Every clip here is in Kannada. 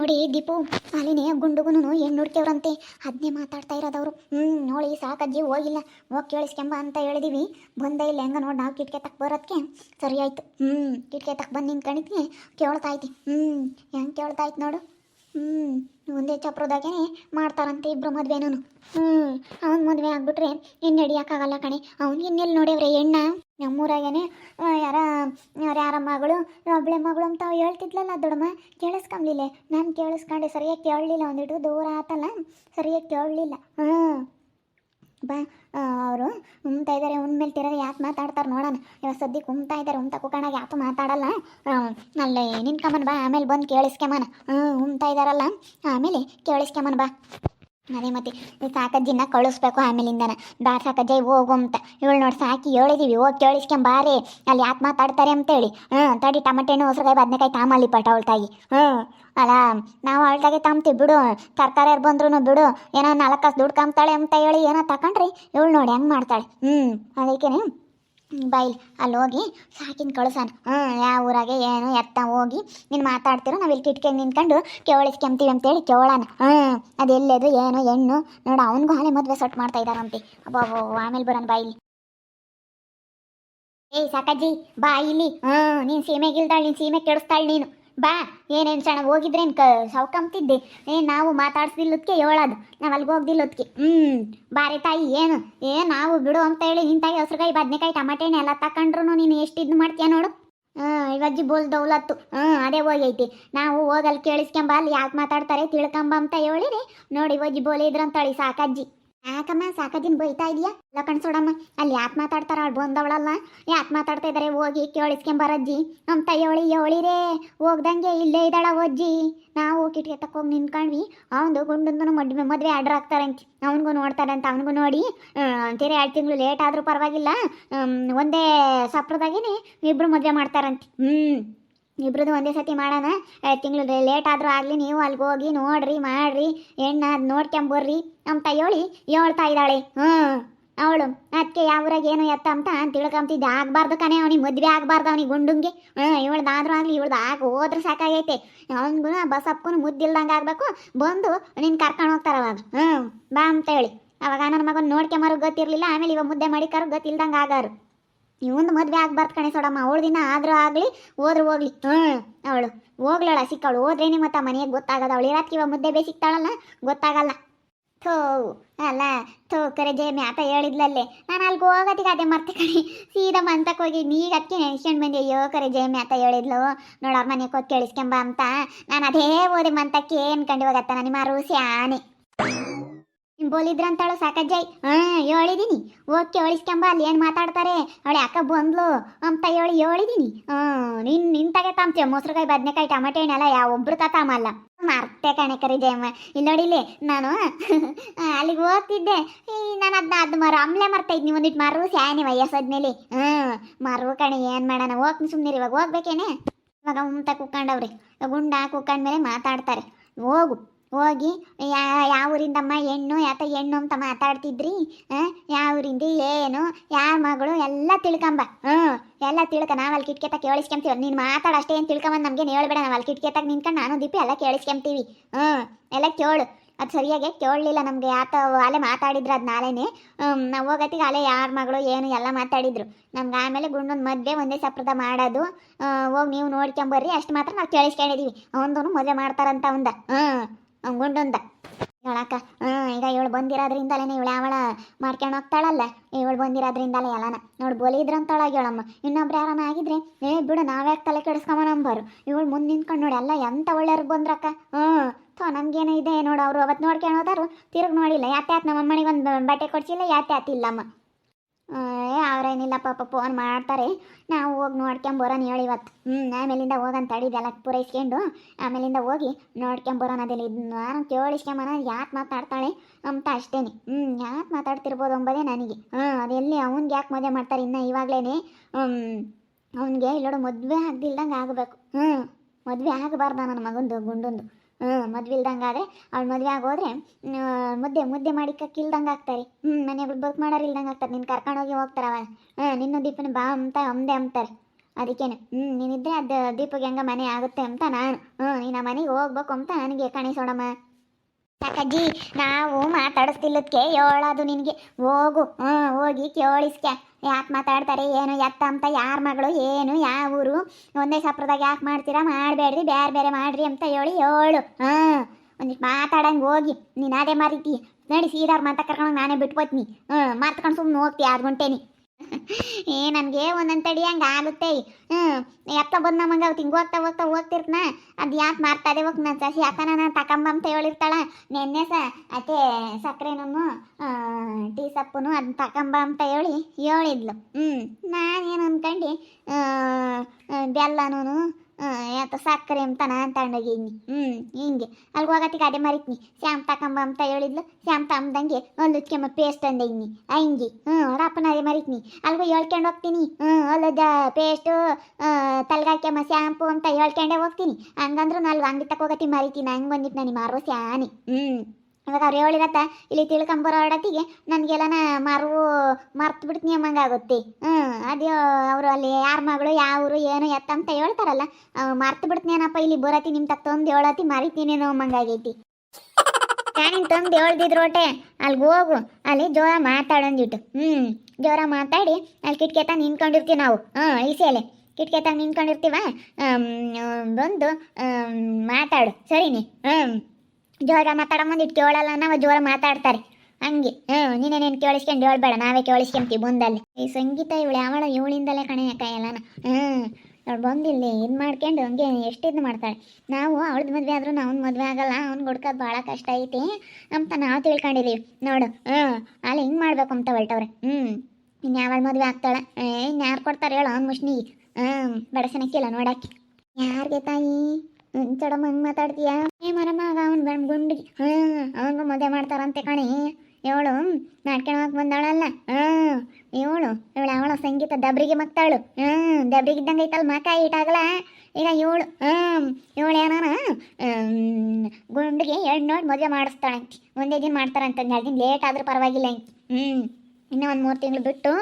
ನೋಡಿ, ದೀಪು ಅಲ್ಲಿನೇ ಗುಂಡುಗುನು ಹೆಣ್ಣು ಹುಡ್ಕ್ಯವ್ರಂತೆ ಅದನ್ನೇ ಮಾತಾಡ್ತಾ ಇರೋದವ್ರು. ಹ್ಞೂ ನೋಡಿ, ಸಾಕಜ್ಜಿ ಹೋಗಿಲ್ಲ. ಹೋಗಿ ಕೇಳಿಸ್ಕೆಂಬ ಅಂತ ಹೇಳಿದೀವಿ. ಬಂದೇ ಇಲ್ಲ, ಹೆಂಗ ನೋಡಿ ನಾವು ಕಿಟಕಿ ತಕ್ಕ ಬರೋದಕ್ಕೆ ಸರಿ ಆಯ್ತು. ಹ್ಞೂ ಕಿಟಕಿ ತಕ್ಕ ಬಂದು ನಿಂತ್ಕೊಂಡಿದ್ವಿ ಕೇಳ್ತಾ ಐತಿ ಹ್ಞೂ ಹೆಂಗೆ ಕೇಳ್ತಾ ಐತಿ ನೋಡು. ಹ್ಞೂ ಒಂದೇ ಚಪ್ರದಾಗೇನೆ ಮಾಡ್ತಾರಂತೆ ಇಬ್ರು ಮದುವೆನೂ ಹ್ಞೂ ಅವ್ನ ಮದುವೆ ಆಗ್ಬಿಟ್ರೆ ಇನ್ನು ನಡಿಯೋಕ್ಕಾಗಲ್ಲ ಕಣೆ. ಅವ್ನು ಇನ್ನೆಲ್ಲಿ ನೋಡ್ಯವ್ರೆ ಹೆಣ್ಣ ನಮ್ಮೂರಾಗೇನೆ ಯಾರ ಯಾರ ಮಗಳು ಒಬ್ಬಳೆ ಮಗಳು ಅಂತ ಹೇಳ್ತಿದ್ಲಲ್ಲ ದೊಡ್ಡಮ್ಮ ಕೇಳಿಸ್ಕೊಂಬ್ಲಿಲ್ಲ ನಾನು ಕೇಳಿಸ್ಕೊಂಡೆ, ಸರಿಯಾಗಿ ಕೇಳಲಿಲ್ಲ. ಒಂದಿಟ್ಟು ದೂರ ಆತಲ್ಲ, ಸರಿಯಾಗಿ ಕೇಳಲಿಲ್ಲ. ಹಾಂ. ಬಾ ಅವರು ಉಮ್ತಾ ಇದ್ದಾರೆ ಉಣ್ಮೇಲೆ ತಿರೋದು ಯಾಕೆ ಮಾತಾಡ್ತಾರೆ ನೋಡೋಣ. ಇವಾಗ ಸದ್ಯಕ್ಕೆ ಉಮ್ತಾ ಇದ್ದಾರೆ ಉಮ್ತಾ ಕುಕಣಾಗ ಯಾತು ಮಾತಾಡಲ್ಲ. ಅಲ್ಲ ನಿನ್ಕಮ್ಮನ್ ಬಾ, ಆಮೇಲೆ ಬಂದು ಕೇಳಿಸ್ಕೆಮನ ಹ್ಞೂ ಉಮ್ತಾ ಇದ್ದಾರಲ್ಲ ಆಮೇಲೆ ಕೇಳಿಸ್ಕೆಮನ್ ಬಾ. ಅದೇ ಮತ್ತೆ ಸಾಕಜ್ಜಿನ ಕಳಿಸ್ಬೇಕು ಆಮೇಲಿಂದನ. ಬಾ ಸಾಕಜ್ಜ ಹೋಗು ಅಂತ. ಇವಳು ನೋಡಿ ಸಾಕಿ ಹೇಳಿದೀವಿ, ಹೋಗಿ ಕೇಳಿಸ್ಕೊಂಬಾರಿ ಅಲ್ಲಿ ಯಾಕೆ ಮಾತಾಡ್ತಾರೆ ಅಂತೇಳಿ. ಹ್ಞೂ ತಡಿ ಟಮಟೆ ಹಣ್ಣು ಹೊಸಗಾಯಿ ಬದನೆಕಾಯಿ ತಾಮಲ್ಲಿ ಪಟ ಅವಳ ತಾಯಿ. ಹ್ಞೂ ಅಲ್ಲ ನಾವು ಅವಳ್ತಾಗೆ ತಾಮ್ತೀವಿ, ಬಿಡು. ತರಕಾರಿಯರು ಬಂದ್ರು ಬಿಡು. ಏನೋ ನಾಲ್ಕು ಕಾಸು ದುಡ್ಡು ಕಾಮ್ತಾಳೆ ಅಂತ ಹೇಳಿ ಏನೋ ತಕೊಂಡ್ರಿ. ಇವಳು ನೋಡಿ ಹೆಂಗೆ ಮಾಡ್ತಾಳೆ. ಹ್ಞೂ ಅದಕ್ಕೇನೆ ಬೈಲ್ ಅಲ್ಲಿ ಹೋಗಿ ಸಾಕಿನ ಕಳ್ಸಣ ಹ್ಞೂ ಯಾವ ಊರಾಗೆ ಏನು ಎತ್ತ ಹೋಗಿ ನೀನು ಮಾತಾಡ್ತಿರೋ ನಾವು ಇಲ್ಲಿ ಕಿಟಕಿಗೆ ನಿಂತ್ಕೊಂಡು ಕೇಳಿಸ್ಕೊಂತೀವಿ ಅಂತೇಳಿ ಕೇಳೋಣ. ಹ್ಞೂ ಅದು ಏನು ಹೆಣ್ಣು, ನೋಡು ಅವನಿಗೂ ಹಾಲೆ ಮದುವೆ ಸೊಟ್ಟು ಮಾಡ್ತಾ ಇದ್ದಾರಂತೆ ಅಬ್ಬಾ ಆಮೇಲೆ ಬರೋಣ ಬಾಯಿಲಿ ಏಯ್ ಸಾಕಜ್ಜಿ, ಬಾ ಇಲ್ಲಿ. ಹ್ಞೂ ನೀನು ಸೀಮೆಗಿಲ್ದಾಳೆ, ನೀನು ಸೀಮೆ ಕೆಡಿಸ್ತಾಳೆ ನೀನು. ಬಾ, ಏನೇನು ಸಣ್ಣ ಹೋಗಿದ್ರೇನು ಕ ಸೌಕಂತಿದ್ದೆ ಏ, ನಾವು ಮಾತಾಡ್ಸ್ದಿಲ್ಲದಕ್ಕೆ ಹೇಳೋದು ನಾವು ಅಲ್ಲಿಗೆ ಹೋಗ್ದಿಲ್ಲದಕ್ಕೆ ಹ್ಞೂ ಬಾರಿ ತಾಯಿ, ಏನು, ಏ, ನಾವು ಬಿಡು ಅಂತ ಹೇಳಿ ನಿಂತಾಗಿ ಬದನೆಕಾಯಿ ಟಮಾಟೆ ಹಣ್ಣು ಎಲ್ಲ ತಕೊಂಡ್ರು ನೀನು ಎಷ್ಟು ಇದು ಮಾಡ್ತೀಯ ನೋಡು? ಹಾಂ ಇವಜ್ಜಿ ಬೋಲ್ ದೌಲತ್ತು. ಹ್ಞೂ ಅದೇ ಹೋಗೈತಿ. ನಾವು ಹೋಗಲ್ಲಿ ಕೇಳಿಸ್ಕೊಂಬ ಅಲ್ಲಿ ಯಾಕೆ ಮಾತಾಡ್ತಾರೆ ತಿಳ್ಕೊಂಬ ಅಂತ ಹೇಳಿರಿ. ನೋಡಿ ಇವಜ್ಜಿ ಬೋಲಿದ್ರಂತಳಿ ಸಾಕಜ್ಜಿ. ಯಾಕಮ್ಮ ಸಾಕದಿನ ಬೈತಾ ಇದೀಯಾ? ಇಲ್ಲ ಕಣ್ಸೋಡಮ್ಮ ಅಲ್ಲಿ ಯಾಕೆ ಮಾತಾಡ್ತಾರ ಅವ್ಳು ಬಂದವಳಲ್ಲ? ಯಾಕೆ ಮಾತಾಡ್ತಾ ಇದಾರೆ? ಹೋಗಿ ಕೇಳಿಸ್ಕೊಂಬರಜ್ಜಿ ನಮ್ಮ ಹೇಳಿ ರೇ. ಹೋಗ್ದಂಗೆ ಇಲ್ಲೇ ಇದ್ದಾಳ ಅಜ್ಜಿ. ನಾವು ಕಿಟಕಿ ತಕ್ಕೋಗಿ ನಿಂತ್ಕೊಂಡ್ವಿ. ಅವನು ಗುಂಡಂದನು ಮದ್ವೆ ಮದುವೆ ಆರ್ಡ್ರ್ ಆಗ್ತಾರಂತೆ. ಅವನಿಗೂ ನೋಡ್ತಾರಂತ, ಅವನಿಗೂ ನೋಡಿ. ಅಂತೀರಿ ಎರಡು ತಿಂಗಳು ಲೇಟ್ ಆದರೂ ಪರವಾಗಿಲ್ಲ. ಒಂದೇ ಸಪ್ರದಾಗಿನೇ ಇಬ್ಬರು ಮದುವೆ ಮಾಡ್ತಾರಂತೆ. ಹ್ಞೂ ಇಬ್ರದ್ದು ಒಂದೇ ಸತಿ ಮಾಡೋಣ. ತಿಂಗಳು ಲೇಟ್ ಆದರೂ ಆಗಲಿ, ನೀವು ಅಲ್ಲಿಗೆ ಹೋಗಿ ನೋಡ್ರಿ, ಮಾಡ್ರಿ. ಹೆಣ್ಣು ಅದು ನೋಡ್ಕೊಂಬರ್ರಿ ಅಂತ ಹೇಳಿ ಹೇಳ್ತಾ ಇದ್ದಾಳೆ. ಹ್ಞೂ. ಅವಳು ಅದಕ್ಕೆ ಯಾವ್ರಾಗ ಏನು ಎತ್ತ ಅಂತ ತಿಳ್ಕೊಂತಿದ್ದೆ. ಆಗಬಾರ್ದು ಕಣೆ, ಅವನಿಗೆ ಮದುವೆ ಆಗಬಾರ್ದು ಅವನಿಗೆ ಗುಂಡುಂಗೆ. ಹ್ಞೂ ಇವಳ್ದಾದ್ರೂ ಆಗಲಿ, ಇವಳ್ದು ಆಗ ಹೋದ್ರೆ ಸಾಕಾಗೈತೆ. ಅವನಿಗೂ ಬಸಪ್ಪನ ಮುದ್ದಿಲ್ದಂಗೆ ಆಗಬೇಕು. ಬಂದು ನಿನ್ನ ಕರ್ಕೊಂಡು ಹೋಗ್ತಾರೆ ಅವಾಗ. ಹ್ಞೂ, ಬಾ ಅಂತ ಹೇಳಿ ಅವಾಗ ನನ್ನ ಮಗನ ನೋಡ್ಕೊಂಬರ್ ಗೊತ್ತಿರಲಿಲ್ಲ, ಆಮೇಲೆ ಇವಾಗ ಮುದ್ದೆ ಮಾಡಿಕಾರು ಗೊತ್ತಿಲ್ದಂಗೆ ಆಗಾರು. ಇವಂದು ಮದುವೆ ಆಗ್ಬಾರ್ದು ಕಣೆ ಸೊಡಮ್ಮ. ಅವಳ ದಿನ ಆದ್ರೂ ಆಗಲಿ, ಹೋದ್ರು ಹೋಗ್ಲಿ. ಹ್ಞೂ, ಅವಳು. ಹೋಗ್ಲಾಳ ಸಿಕ್ಕವಳು. ಹೋದ್ರೇನೆ ಮತ್ತೆ ಮನೆಗೆ ಗೊತ್ತಾಗದ. ಅವಳು ಇವಾಗ ಮುದ್ದೆ ಬೇಸಿಕ್ತಾಳಲ್ಲ? ಗೊತ್ತಾಗಲ್ಲ. ಥೋ, ಅಲ್ಲ, ಥೋ, ಕರೆ ಜಯ ಮ್ಯಾತ ಹೇಳಿದ್ಲಲ್ಲೇ. ನಾನು ಅಲ್ಲಿಗೆ ಹೋಗೋದಿಗೆ ಅದೇ ಮರ್ತೆ ಕಣಿ. ಸೀದಾ ಮಂತಕ್ಕೆ ಹೋಗಿ ನೀಗ ಅದಕ್ಕೆ ನೆನ್ಸ್ಕೊಂಡು ಬಂದೆ. ಅಯ್ಯೋ, ಕರೆ ಜಯ ಮ್ಯಾತ ಹೇಳಿದ್ಲು. ನೋಡೋರ್ ಮನೆಗೆ ಹೋಗಿ ಕೇಳಿಸ್ಕೊಂಬ ಅಂತ. ನಾನು ಅದೇ ಓದಿ ಮಂತಕ್ಕೆ. ಏನು ಕಂಡು ಹೋಗತ್ತ ನಾನು ಮಾರು ಸ್ಯಾನೆ ಬೋಲಿದ್ರಂತಾಳು ಸಾಕಜ್ಜಾಯ್. ಹಾಂ ಹೇಳಿದೀನಿ ಓಕೆ ಒಳಿಸ್ಕೊಂಬ ಅಲ್ಲಿ ಏನು ಮಾತಾಡ್ತಾರೆ? ಅವಳು ಯಾಕ ಬಂದ್ಲು ಅಂತ ಹೇಳಿ ಹೇಳಿದೀನಿ ಹಾಂ ನಿನ್ ನಿಂತಾಗೆ ತಾಂಬ್ತೀಯ ಮೊಸರುಕಾಯಿ, ಬದನೆಕಾಯಿ, ಟಮಾಟೆ ಹಣ್ಣೆಲ್ಲ ಯಾವ ಒಬ್ರು ತಾಮಲ್ಲ ಮರ್ತೆ ಕಣೆ ಕರಿ ಜಯಮ್ಮ ಇಲ್ಲಿ ನೋಡಿಲಿ ನಾನು ಅಲ್ಲಿಗೆ ಹೋಗ್ತಿದ್ದೆ. ನಾನು ಅದನ್ನ ಅದು ಮರ ಅಮ್ಲೆ ಮರ್ತಾ ಇದ್ನಿ ಒಂದಿಟ್ಟು ಮರು ಸ್ಯಾನಿ ವಯಸ್ಸಾದ್ಮೇಲೆ ಹಾಂ ಮರು ಕಣೆ, ಏನು ಮಾಡೋಣ? ಹೋಗ್ತೀನಿ ಸುಮ್ಮನೆ ಇವಾಗ ಹೋಗ್ಬೇಕೇನೆ? ಇವಾಗ ಮುಂತ ಕುಕ್ಕಂಡವ್ರಿ. ಗುಂಡ ಕುಕ್ಕಂಡ್ಮೇಲೆ ಮಾತಾಡ್ತಾರೆ. ಹೋಗು. ಹೋಗಿ, ಯಾ, ಯಾವ ಊರಿಂದಮ್ಮ ಹೆಣ್ಣು, ಯಾತ ಹೆಣ್ಣು ಅಂತ ಮಾತಾಡ್ತಿದ್ರಿ? ಯಾವ ಊರಿಂದ, ಏನು, ಯಾರ ಮಗಳು, ಎಲ್ಲ ತಿಳ್ಕೊಂಬ. ಹ್ಞೂ ಎಲ್ಲ ತಿಳ್ಕ, ನಾವು ಅಲ್ಲಿ ಕಿಟ್ಕೆತ ಕೇಳಿಸ್ಕೊಂತೀವಿ. ನೀನು ಮಾತಾಡ ಅಷ್ಟೇ ಏನು ತಿಳ್ಕೊಂಬಂದು ನಮಗೆ ಹೇಳ್ಬೇಡ. ನಾವು ಅಲ್ಲಿ ಕಿಟ್ಕೆತಾಗ ನಿಂತ್ಕೊಂಡು ನಾನು ದೀಪಿ ಎಲ್ಲ ಕೇಳಿಸ್ಕೊಂತೀವಿ. ಹ್ಞೂ ಎಲ್ಲ ಕೇಳು. ಅದು ಸರಿಯಾಗಿ ಕೇಳಲಿಲ್ಲ ನಮಗೆ. ಆತ ಅಲ್ಲೇ ಮಾತಾಡಿದ್ರು ಅದು ನಾಳೆನೇ. ನಾವು ಹೋಗತ್ತಿಗೆ ಅಲೆ ಯಾರ ಮಗಳು, ಏನು ಎಲ್ಲ ಮಾತಾಡಿದ್ರು. ನಮ್ಗೆ ಆಮೇಲೆ ಗುಂಡೊಂದು ಮದುವೆ ಒಂದೇ ಸಪ್ರದ ಮಾಡೋದು. ಹೋಗಿ ನೀವು ನೋಡ್ಕೊಂಬರ್ರಿ. ಅಷ್ಟು ಮಾತ್ರ ನಾವು ಕೇಳಿಸ್ಕೊಂಡಿದೀವಿ. ಅವನದೂ ಮದುವೆ ಮಾಡ್ತಾರಂತ ಅವಂದ. ಹ್ಞೂ ಅವ್ನ್ ಗುಂಡೊಂದ ಹೇಳಕ್ಕ ಈಗ ಇವಳು ಬಂದಿರೋದ್ರಿಂದಲೇ ಇವಳು ಯಾವಳ ಮಾಡ್ಕೊಂಡು ಹೋಗ್ತಾಳಲ್ಲ. ಇವಳು ಬಂದಿರೋದ್ರಿಂದಲೇ ಎಲ್ಲನ. ನೋಡಿ ತೊಳಗೆ ಹೇಳಮ್ಮ ಇನ್ನೊಬ್ರು ಯಾರನ್ನ ಆಗಿದ್ರೆ, ಏ ಬಿಡು, ನಾವ್ಯಾಕೆ ತಲೆ ಕೆಡಿಸ್ಕೊಂಬ ನಂಬರು. ಇವಳು ಮುಂದೆ ನಿಂತ್ಕೊಂಡು ನೋಡಿ, ಎಲ್ಲ ಎಂತ ಒಳ್ಳೆಯವ್ರು ಬಂದ್ರಕ್ಕ? ಹ್ಞೂ ಥೋ ನಮ್ಗೇನೋ ಇದೆ ನೋಡು ಅವರು ಅವತ್ತು ನೋಡ್ಕೊಂಡು ಹೋದಾರು, ತಿರುಗಿ ನೋಡಿಲ್ಲ. ಯಾತ್ಯಾತ್ ನಮ್ಮ ಅಮ್ಮನಿಗೆ ಒಂದು ಬಟ್ಟೆ ಕೊಡ್ಸಿಲ್ಲ ಯಾತ್ಯಾತ್ ಇಲ್ಲಮ್ಮ. ಅವ್ರೇನಿಲ್ಲ ಪಾಪ ಫೋನ್ ಮಾಡ್ತಾರೆ. ನಾವು ಹೋಗಿ ನೋಡ್ಕೊಂಬರೋಣ ಹೇಳಿ ಇವತ್ತು ಹ್ಞೂ ಆಮೇಲಿಂದ ಹೋಗಂತ ತಡಿದೆಲ್ಲ ಪೂರೈಸ್ಕೊಂಡು. ಆಮೇಲಿಂದ ಹೋಗಿ ನೋಡ್ಕೊಂಬರೋಣ ಅದೆಲ್ಲ ಇದು ನಾನು ಕೇಳಿಸ್ಕೊಂಬನ ಯಾಕೆ ಮಾತಾಡ್ತಾಳೆ ಅಂತ ಅಷ್ಟೇನೆ. ಹ್ಞೂ ಯಾಕೆ ಮಾತಾಡ್ತಿರ್ಬೋದು ಅಂಬೋದೇ ನನಗೆ. ಹ್ಞೂ ಅದೆಲ್ಲಿ ಅವ್ನಿಗೆ ಯಾಕೆ ಮದುವೆ ಮಾಡ್ತಾರೆ ಇನ್ನು ಇವಾಗಲೇ ಅವನಿಗೆ ಇಲ್ಲೋಡು ಮದುವೆ ಆಗ್ದಿಲ್ದಂಗೆ ಆಗಬೇಕು. ಹ್ಞೂ ಮದುವೆ ಆಗಬಾರ್ದ ನನ್ನ ಮಗಂದು, ಗುಂಡೊಂದು. ಹ್ಞೂ ಮದ್ವೆ ಇಲ್ದಂಗೆ ಆದರೆ ಅವ್ಳು ಮದುವೆ ಆಗೋದ್ರೆ ಮುದ್ದೆ ಮುದ್ದೆ ಮಾಡಿ ಇಲ್ದಂಗೆ ಆಗ್ತಾರೆ. ಹ್ಞೂ ಮನೆ ಬದುಕು ಮಾಡೋರು ಇಲ್ದಂಗೆ ಆಗ್ತಾರೆ. ನಿನ್ನ ಕರ್ಕೊಂಡೋಗಿ ಹೋಗ್ತಾರೆ ಅವ. ಹಾಂ, ನಿನ್ನ ದೀಪನ ಬಾ ಅಂತ ಅಂದೆ ಅಂತಾರೆ ಅದಕ್ಕೇನೆ. ಹ್ಞೂ ನೀನಿದ್ರೆ ಅದು ದೀಪಗೆ ಹೆಂಗ ಮನೆ ಆಗುತ್ತೆ ಅಂತ ನಾನು. ಹ್ಞೂ ನೀನು ಆ ಮನೆಗೆ ಹೋಗ್ಬೇಕು ಅಂತ ನನಗೆ ಕಣಿಸೋಡಮ್ಮ ಯಾಕಜ್ಜಿ ನಾವು ಮಾತಾಡಿಸ್ತಿಲ್ಲದಕ್ಕೆ ಹೇಳೋದು ನಿನಗೆ. ಹೋಗು, ಹ್ಞೂ, ಹೋಗಿ ಕೇಳಿಸ್ಕೆ. ಯಾಕೆ ಮಾತಾಡ್ತಾರೆ ಏನು, ಎತ್ತ ಅಂತ ಯಾರ ಮಗಳು ಏನು, ಯಾವ ಊರು? ಒಂದೇ ಸಪ್ರದಾಗ ಯಾಕೆ ಮಾಡ್ತೀರಾ? ಮಾಡಬೇಡ್ರಿ ಬೇರೆ ಬೇರೆ ಮಾಡ್ರಿ ಅಂತ ಹೇಳಿ ಹೇಳು. ಹಾಂ ಒಂದಿಷ್ಟು ಮಾತಾಡಂಗೆ ಹೋಗಿ. ನೀನು ಅದೇ ಮಾರಿತಿ. ನಡಿ ಸೀದಾರ್ ಮಾತಾ ಕರ್ಕೊಂಡು ನಾನೇ ಬಿಟ್ಬೋತೀನಿ ಹ್ಞೂ ಮಾತ್ಕೊಂಡು ಸುಮ್ಮನೆ ಹೋಗ್ತಿ ಆರು ಗಂಟೆನಿ ಏ, ನನಗೆ ಒಂದೊಂದು ತಡಿ ಹಂಗೆ ಆಗುತ್ತೆ. ಹ್ಞೂ ಎತ್ತ ಬಂದು ನಮಗೆ ಅವ್ ಹಿಂಗೆ ಹೋಗ್ತಾ ಹೋಗ್ತಾ ಹೋಗ್ತಿರ್ತನ. ಅದು ಯಾಕೆ ಮಾರ್ತಾದೆ ಹೋಗಿ ನನ್ನ ಸಸಿ ಯಾಕ ನಾನು ತಕೊಂಬ ಅಂತ ಹೇಳಿರ್ತಾಳ. ನೆನ್ನೆ ಸ ಅದೇ ಸಕ್ಕರೆನೂ ಟೀ ಸಪ್ಪನು ಅದನ್ನ ತಕೊಂಬ ಅಂತ ಹೇಳಿ ಹೇಳಿದ್ಲು. ಹ್ಞೂ ನಾನೇನು ಅಂದ್ಕಂಡು ಬೆಲ್ಲನೂ ಯಾತ ಸಕ್ಕರೆ ಅಂತ ನಾನು ತಗೊಂಡೋಗಿದ್ನಿ ಹ್ಞೂ ಹಿಂಗೆ? ಅಲ್ಲಿ ಹೋಗತ್ತಿಗೆ ಅದೇ ಮರಿತ್ನಿ. ಶ್ಯಾಮ್ ತಕಂಬ ಅಂತ ಹೇಳಿದ್ಲು. ಶ್ಯಾಮ್ ತಮ್ಮದಂಗೆ ಒಂದು ಉಚ್ಕೆಮ್ಮ ಪೇಸ್ಟ್ ಅಂದಿದ್ನಿ ಹಂಗೆ. ಹ್ಞೂ ರಪ್ಪನ ಅದೇ ಮರಿತ್ನಿ. ಅಲ್ಗೂ ಹೇಳ್ಕೊಂಡು ಹೋಗ್ತೀನಿ. ಹ್ಞೂ ಅಲ್ಲದ ಪೇಸ್ಟು ತಲೆಗಾಕ್ಯಮ್ಮ ಶ್ಯಾಂಪು ಅಂತ ಹೇಳ್ಕೊಂಡೇ ಹೋಗ್ತೀನಿ. ಹಂಗಂದ್ರು ನಾನು ಅಂಗಡಿ ತಕ ಹೋಗತ್ತಿ ಮರಿತೀನಿ. ಹಂಗೆ ಬಂದಿತ್ತು ನನಗೆ ಮಾರೋ ಸ್ಯಾನೆ ಹ್ಞೂ ಇವಾಗ ಅವ್ರು ಹೇಳಿರತ್ತ ಇಲ್ಲಿ ತಿಳ್ಕೊಂಬರೋಡತ್ತಿಗೆ ನನಗೆಲ್ಲನ ಮರವು ಮರ್ತು ಬಿಡ್ತೀನಿ ಆಗುತ್ತೆ. ಹ್ಞೂ ಅದೇ ಅವರು ಅಲ್ಲಿ ಯಾರ ಮಗಳು ಯಾವರು ಏನು, ಎತ್ತ ಅಂತ ಹೇಳ್ತಾರಲ್ಲ ಮರ್ತು ಬಿಡ್ತೀನಿ ಏನಪ್ಪ ಇಲ್ಲಿ ಬರತಿ ನಿಮ್ಮ ತಕ್ಕ ತಂದು ಹೇಳತಿ ಮರಿತೀನೇನೋ ಆಗೈತಿ. ಕಾಣಿನ್ ತಂದು ಹೇಳ್ದಿದ್ರೋಟೆ ಅಲ್ಲಿಗೆ ಹೋಗು, ಅಲ್ಲಿ ಜೋರ ಮಾತಾಡೊಂದಿಟ್ಟು ಹ್ಞೂ ಜೋರ ಮಾತಾಡಿ, ಅಲ್ಲಿ ಕಿಟ್ಕೆತ ನಿಂತ್ಕೊಂಡಿರ್ತೀವಿ ನಾವು. ಹಾಂ ಕಿಟಕಿ ತಂದು ನಿಂತ್ಕೊಂಡಿರ್ತೀವ ಬಂದು ಮಾತಾಡು. ಸರಿನಿ? ಹ್ಞೂ ಜೋರ ಮಾತಾಡೋ ಕೇಳಲ್ಲ ನಾವು ಜೋರ ಮಾತಾಡ್ತಾರೆ. ಹಂಗೆ. ಹ್ಞೂ ನೀನೇನೇನು ಕೇಳಿಸ್ಕೊಂಡು ಹೇಳ್ಬೇಡ, ನಾವೇ ಕೇಳಿಸ್ಕೊಂತೀವಿ ಬಂದಲ್ಲಿ. ಈ ಸಂಗೀತ ಇವಳು ಯಾವಳ ಇವಳಿಂದಲೇ ಕಣೆ ಎಲ್ಲನ. ಹ್ಞೂ, ಅವಳು ಬಂದಿಲ್ಲ, ಇದು ಮಾಡ್ಕೊಂಡು ಹಂಗೆ ಎಷ್ಟಿದ್ದು ಮಾಡ್ತಾಳೆ. ನಾವು ಅವಳದ್ದು ಮದುವೆ ಆದ್ರೂ ಅವ್ನ ಮದುವೆ ಆಗಲ್ಲ, ಅವ್ನು ಹುಡ್ಕೋದು ಭಾಳ ಕಷ್ಟ ಐತಿ ಅಂತ ನಾವು ತಿಳ್ಕೊಂಡಿದ್ದೀವಿ ನೋಡು, ಹ್ಞೂ, ಅಲ್ಲಿ ಹಿಂಗೆ ಮಾಡ್ಬೇಕು ಅಂತ ಹೊಲ್ಟವ್ರೆ. ಹ್ಞೂ ಇನ್ನು ಯಾವಳ ಮದುವೆ ಆಗ್ತಾಳೆ? ಇನ್ನು ಯಾರು ಕೊಡ್ತಾರೆ ಹೇಳು ಅವ್ನು ಮುಷ್ಣಿಗೆ ಹ್ಞೂ, ಬಡಸನಕ್ಕಿಲ್ಲ ನೋಡಕ್ಕೆ. ಯಾರಿಗೆ ತಾಯಿ? ಚಡಮ್ಮ ಹಂಗೆ ಮಾತಾಡ್ತೀಯಾ? ಏ ಮರಮ್ಮ ಆಗ ಅವ್ನು ಗಂಡು ಹ್ಞೂ ಅವನಿಗೂ ಮದುವೆ ಮಾಡ್ತಾರಂತೆ ಕಣೆ. ಇವಳು ನಾಟ್ಕೊಳಕ್ ಬಂದಾಳಲ್ಲ. ಹ್ಞೂ ಇವಳು ಇವಳು ಅವಳ ಸಂಗೀತ ದಬ್ರಿಗೆ ಮಕ್ತಾಳು ಹ್ಞೂ ದಬ್ರಿಗೆ ಇದ್ದಂಗೆ ಐತಲ್ಲ ಮಕ ಇಟ್ಟಾಗಲ್ಲ ಈಗ ಇವಳು ಹ್ಞೂ ಇವಳು ಏನಾನ ಗುಂಡಿಗೆ ಎರಡು ನೋಡಿ ಮದುವೆ ಮಾಡಿಸ್ತಾಳಂತೆ. ಒಂದೇ ದಿನ ಮಾಡ್ತಾರಂತೆ ಎರಡು ದಿನ ಲೇಟ್ ಆದ್ರೂ ಪರವಾಗಿಲ್ಲ ಅಂತ. ಹ್ಞೂ ಇನ್ನೂ ಒಂದು ಮೂರು ತಿಂಗಳು ಬಿಟ್ಟು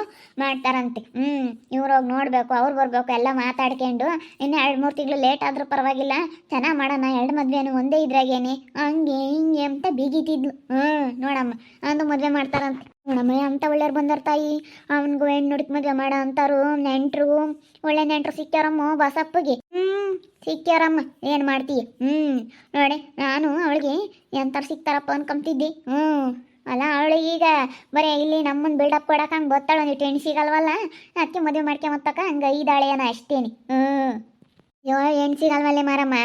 ಮಾಡ್ತಾರಂತೆ. ಹ್ಞೂ ಇವ್ರು ಹೋಗಿ ನೋಡಬೇಕು, ಅವ್ರು ಬರಬೇಕು, ಎಲ್ಲ ಮಾತಾಡ್ಕೊಂಡು ಇನ್ನು ಎರಡು ಮೂರು ತಿಂಗಳು ಲೇಟ್ ಆದರೂ ಪರವಾಗಿಲ್ಲ. ಚೆನ್ನಾಗಿ ಮಾಡೋಣ, ಎರಡು ಮದುವೆನು ಒಂದೇ ಇದ್ರಾಗೇನೆ. ಹಂಗೆ ಹಿಂಗೆ ಅಂತ ಬೀಗಿತಿದ್ಲು. ಹ್ಞೂ ನೋಡಮ್ಮ, ಅಂದು ಮದುವೆ ಮಾಡ್ತಾರಂತೆ. ನೋಡಮ್ಮ ಅಂತ ಒಳ್ಳೆಯವ್ರು ಬಂದಾರ ತಾಯಿ? ಅವನಿಗೂ ಹೆಣ್ಣು ಹುಡುಕಿ ಮದುವೆ ಮಾಡೋ ಅಂತಾರು, ನೆಂಟರು, ಒಳ್ಳೆ ನೆಂಟರು ಸಿಕ್ಕ್ಯಾರಮ್ಮ ಬಸಪ್ಪಗೆ. ಹ್ಞೂ ಸಿಕ್ಕ್ಯಾರಮ್ಮ, ಏನು ಮಾಡ್ತೀಯ? ಹ್ಞೂ ನೋಡಿ, ನಾನು ಅವಳಿಗೆ ಎಂಥವ್ರು ಸಿಗ್ತಾರಪ್ಪ ಅನ್ಕೊಂತಿದ್ದೆ ಹ್ಞೂ ಅಲ್ಲ, ಅವಳು ಈಗ ಬರೀ ಇಲ್ಲಿ ನಮ್ಮನ್ನು ಬಿಲ್ಡಪ್ ಕೊಡಕ್ಕೆ ಹಂಗೆ ಗೊತ್ತಾಳ ನೀವು ಹೆಣ್ಣು ಸಿಗಲ್ವಲ್ಲ? ಅದಕ್ಕೆ ಮದುವೆ ಮಾಡ್ಕೊಂಬತ್ತಕ್ಕ ಹಂಗೆ ಇದ್ದಾಳೆ ಏನೋ ಅಷ್ಟೇನಿ. ಹ್ಞೂ ಯೋ ಹೆಣ್ಣು ಸಿಗಲ್ವಲ್ಲೇ ಮಾರಮ್ಮ.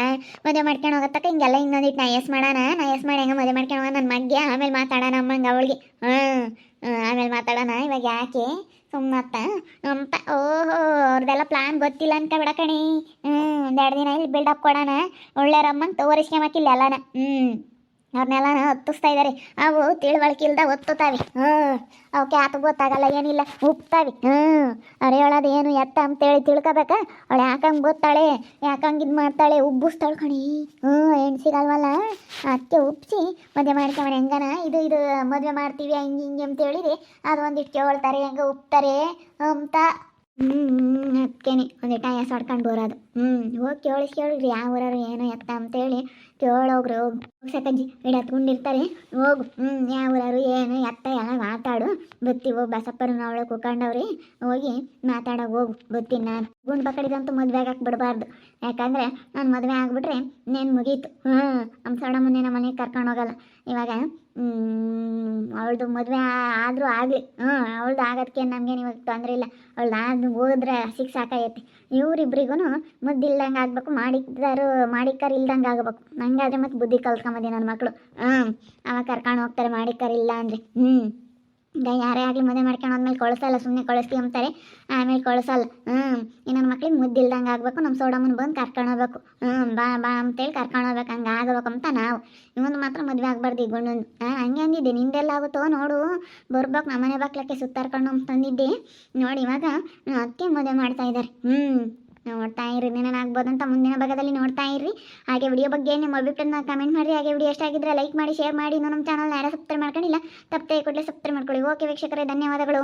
ಮದುವೆ ಮಾಡ್ಕೊಂಡು ಹೋಗತ್ತಕ್ಕ, ಹಿಂಗೆಲ್ಲ ಇನ್ನೊಂದಿಟ್ಟು ನಾ ಎಸ್ ಮಾಡೋಣ ನಾ ಎಸ್ ಮಾಡಿ ಹಂಗೆ ಮದುವೆ ಮಾಡ್ಕೊಂಡು ಹೋಗ ನನ್ನ ಮಗ್ಗೆ ಆಮೇಲೆ ಮಾತಾಡೋಣ ಅಮ್ಮಂಗೆ ಅವಳಿಗೆ. ಹ್ಞೂ ಆಮೇಲೆ ಮಾತಾಡೋಣ ಇವಾಗ ಯಾಕೆ? ಸುಮ್ಮತ್ತ ಅಂತ. ಓಹೋ ಅವ್ರದ್ದೆಲ್ಲ ಪ್ಲಾನ್ ಗೊತ್ತಿಲ್ಲ ಅಂತ ಬಿಡ ಕಣಿ. ಹ್ಞೂ ಒಂದೆರಡು ದಿನ ಇಲ್ಲಿ ಬಿಲ್ಡಪ್ ಕೊಡೋಣ ಒಳ್ಳೆಯವ್ರಮ್ಮಂಗೆ ತೋರಿಸ್ಕೊಂಬಕ್ಕಿಲ್ಲ ಎಲ್ಲನ ಹ್ಞೂ ಅವ್ರನ್ನೆಲ್ಲ ಹತ್ತಿಸ್ತಾ ಇದ್ದಾರೆ ಅವು ತಿಳುವಳಿಕೆ ಇಲ್ದ ಒತ್ತುತ್ತಾವೆ. ಹ್ಞೂ, ಅವಕ್ಕೆ ಆತ ಗೊತ್ತಾಗಲ್ಲ, ಏನಿಲ್ಲ. ಉಪ್ತಾವೆ. ಹ್ಞೂ ಅವ್ರು ಹೇಳೋದು ಏನು ಎತ್ತ ಅಂತೇಳಿ ತಿಳ್ಕೊಬೇಕ? ಅವಳು ಯಾಕಂಗೆ ಗೊತ್ತಾಳೆ? ಯಾಕಂಗೆ ಇದು ಮಾಡ್ತಾಳೆ? ಉಬ್ಬಿಸ್ತಾಳೆ ಕಣಿ. ಹ್ಞೂ ಹೆಣ್ಣು ಸಿಗಲ್ವಲ್ಲ ಅದಕ್ಕೆ ಉಪ್ಸಿ ಮದುವೆ ಮಾಡ್ಕೊಂಬಣ ಹೆಂಗನ? ಇದು ಇದು, ಮದುವೆ ಮಾಡ್ತೀವಿ, ಹಿಂಗೆ ಹಿಂಗೆ ಅಂತ ಹೇಳಿರಿ ಅದು ಒಂದಿಟ್ಟು ಕೇಳ್ತಾರೆ, ಹೆಂಗೆ ಉಪ್ತಾರೆ ಅಂತ ಹ್ಞೂ ಅದಕ್ಕೇನೆ ಒಂದು ಟಾಯಸ್ ಹೊಡ್ಕೊಂಡು ಬರೋದು. ಹ್ಞೂ ಹೋಗಿ ಕೇಳಿಸ್ ಕೇಳಿರಿ ಯಾವ ಊರವ್ರು ಏನೋ ಎತ್ತ ಅಂತೇಳಿ ಕೇಳೋಗ್ರಿ. ಹೋಗಿ ಸಕಜ್ಜಿ, ಇಡ ಹತ್ಕೊಂಡಿರ್ತಾರೆ ಹೋಗು. ಹ್ಞೂ ಯಾವ ಊರವ್ರು ಏನು ಎತ್ತ ಎಲ್ಲ ಮಾತಾಡು. ಬತ್ತಿ, ಹೋಗಿ ಬಸಪ್ಪನ ಅವಳು ಕುಕ್ಕಂಡವ್ರಿ ಹೋಗಿ ಮಾತಾಡೋ ಹೋಗು. ಬುತ್ತಿ ನಾನು ಗುಂಡು ಬಕಡಿದಂತೂ ಮದುವೆ ಆಗಕ್ಕೆ ಬಿಡಬಾರ್ದು. ಯಾಕಂದರೆ ನಾನು ಮದುವೆ ಆಗಿಬಿಟ್ರೆ ನೇನು ಮುಗೀತು. ಹ್ಞೂ ನಮ್ಮ ಸಣ್ಣ ಮುಂದೆ ನಮ್ಮ ಮನೆಗೆ ಕರ್ಕೊಂಡು ಹೋಗಲ್ಲ. ಇವಾಗ ಅವಳದು ಮದುವೆ ಆದರೂ ಆಗಲಿ. ಹ್ಞೂ ಅವಳ್ದು ಆಗೋದಕ್ಕೆ ನಮಗೇನು ಇವಾಗ ತೊಂದರೆ ಇಲ್ಲ. ಅವಳ್ದು ಆದ ಹೋದ್ರೆ ಸಿಕ್ ಸಾಕಾಗೈತೆ. ಇವರಿಬ್ರಿಗೂ ಮುದ್ದಿಲ್ದಂಗೆ ಆಗ್ಬೇಕು, ಮಾಡಿದ್ದಾರು, ಮಾಡಿಕರ್ ಇಲ್ದಂಗೆ ಆಗಬೇಕು. ಹಂಗಾದ್ರೆ ಮತ್ತೆ ಬುದ್ಧಿ ಕಲ್ತ್ಕೊಂಬದಿ ನನ್ನ ಮಕ್ಕಳು ಹ್ಞೂ ಅವಾಗ ಕರ್ಕೊಂಡು ಹೋಗ್ತಾರೆ, ಮಾಡಿಕರ್ ಇಲ್ಲ ಅಂದರೆ. ಹ್ಞೂ ಈಗ ಯಾರೇ ಆಗಲಿ ಮದುವೆ ಮಾಡ್ಕೊಂಡು ಆದ್ಮೇಲೆ ಕಳಿಸಲ್ಲ ಸುಮ್ಮನೆ ಕಳಿಸ್ತೀವಿ ಅಂತಾರೆ. ಆಮೇಲೆ ಕಳಿಸಲ್ಲ. ಹ್ಞೂ ಇನ್ನೊಂದು ಮಕ್ಳಿಗೆ ಮುದ್ದಿಲ್ದಂಗೆ ಆಗಬೇಕು ನಮ್ಮ ಸೋಡಮ್ಮನ ಬಂದು ಕರ್ಕೊಂಡು ಹೋಗ್ಬೇಕು. ಹ್ಞೂ ಬಾ ಬಾ ಅಂತೇಳಿ ಕರ್ಕೊಂಡು ಹೋಗ್ಬೇಕು. ಹಂಗೆ ಆಗಬೇಕು ಅಂತ ನಾವು. ಇವೊಂದು ಮಾತ್ರ ಮದುವೆ ಆಗಬಾರ್ದು ಈ ಹಂಗೆ ಅಂದಿದ್ದೆ. ನಿಂದೆಲ್ಲ ಆಗುತ್ತೋ ನೋಡು. ಬರ್ಬೇಕು, ನಮ್ಮನೆ ಬಾಕ್ಲಕ್ಕೆ ಸುತ್ತಾರ್ಕೊಂಡು ಅಂತಂದಿದ್ದೆ ನೋಡಿ ಇವಾಗ ಅದಕ್ಕೆ ಮದುವೆ ಮಾಡ್ತಾ ಇದ್ದಾರೆ ಹ್ಞೂ ನೋಡ್ತಾ ಇರಿ ಏನೇನು ಆಗ್ಬೋದು ಅಂತ ಮುಂದಿನ ಭಾಗದಲ್ಲಿ ನೋಡ್ತಾ ಇರಿ ಹಾಗೆ ವಿಡಿಯೋ ಬಗ್ಗೆ ನಿಮ್ಮ ಅಭಿಪ್ರಾಯನ ಕಮೆಂಟ್ ಮಾಡಿ ಹಾಗೆ ವಿಡಿಯೋ ಇಷ್ಟ ಆಗಿದ್ರೆ ಲೈಕ್ ಮಾಡಿ ಶೇರ್ ಮಾಡಿ. ಇನ್ನೂ ನಮ್ಮ ಚಾನಲ್ನ ಯಾರು ಸಬ್ಸ್ಕ್ರೈಬ್ ಮಾಡ್ಕೊಂಡಿಲ್ಲ, ತಪ್ಪದೆ ಕೂಡಲೇ ಸಬ್ಸ್ಕ್ರೈಬ್ ಮಾಡ್ಕೊಳ್ಳಿ. ಓಕೆ ವೀಕ್ಷಕರೇ, ಧನ್ಯವಾದಗಳು.